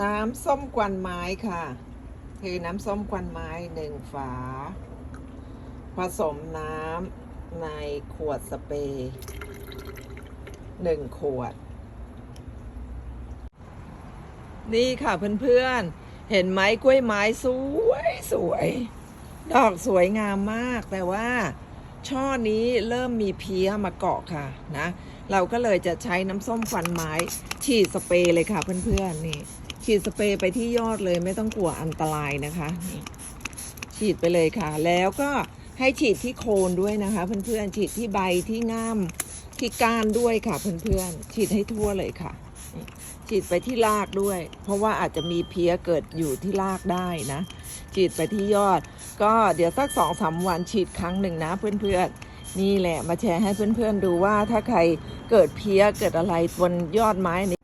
น้ำส้มกวันไม้ค่ะ คือน้ำส้มกวันไม้หนึ่งฝา ผสมน้ำในขวดสเปรย์หนึ่งขวด นี่ค่ะเพื่อนๆ เห็นไหมกล้วยไม้สวยสวย ดอกสวยงามมากแต่ว่าช่อนี้เริ่มมีเพี้ยมาเกาะค่ะนะ เราก็เลยจะใช้น้ำส้มควันไม้ ฉีดสเปรย์เลยค่ะเพื่อนๆนี่ ฉีดสเปรย์ไปที่ยอดเลยไม่ต้องกลัวอันตรายนะคะ ฉีดไปเลยค่ะ แล้วก็ให้ฉีดที่โคนด้วยนะคะ เพื่อนๆฉีดที่ใบที่ง่ามที่ก้านด้วยค่ะเพื่อนๆฉีดให้ทั่วเลยค่ะ ฉีดไปที่รากด้วย เพราะว่าอาจจะมีเพี้ยเกิดอยู่ที่รากได้นะ ฉีดไปที่ยอด ก็เดี๋ยวสักสองสามวันฉีดครั้งหนึ่งนะ เพื่อนๆนี่แหละมาแชร์ให้เพื่อนๆดูว่าถ้าใครเกิดเพี้ยเกิดอะไรบนยอดไม้